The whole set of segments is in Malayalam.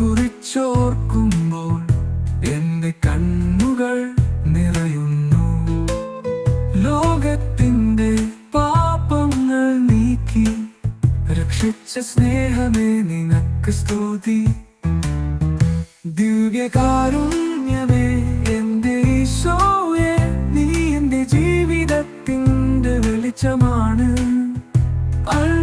കുറിച്ചോർക്കുമ്പോൾ എന്റെ കണ്ണുകൾ നിറയുന്നു. ലോകത്തിന്റെ പാപങ്ങൾ നീക്കി രക്ഷിച്ച സ്നേഹമേ നിനക്ക് സ്തുതി. ദിവ്യകാരുണ്യമേ എന്റെ ഈശോയെ നീ എന്റെ ജീവിതത്തിന്റെ വെളിച്ചമാണ്. അൾത്താരയിൽ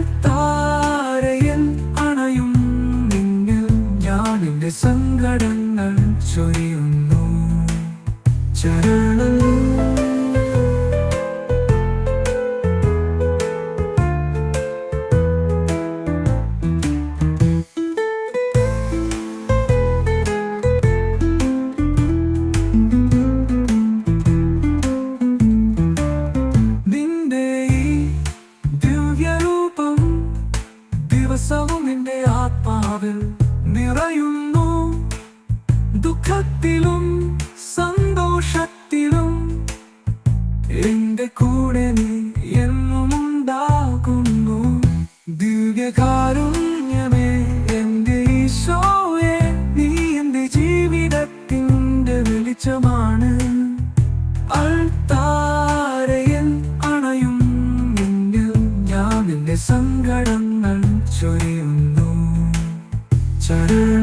എന്റെ സങ്കടങ്ങൾ ചൊരിയുന്നു. ചരണം ദിവസവും നിന്റെ ആത്മാവിൽ ദുഃഖത്തിലും സന്തോഷത്തിലും എന്റെ കൂടെ നീ എന്നും ഉണ്ടാകുന്നു. ദിവ്യകാരുണ്യമേ എന്റെ ഈശോയെ നീ എന്റെ ജീവിതത്തിന്റെ വെളിച്ചമാണ്. അൾത്താരയിൽ അണയും ഞാൻ എന്റെ സങ്കടങ്ങൾ ചൊരിയുന്നു. ചരണ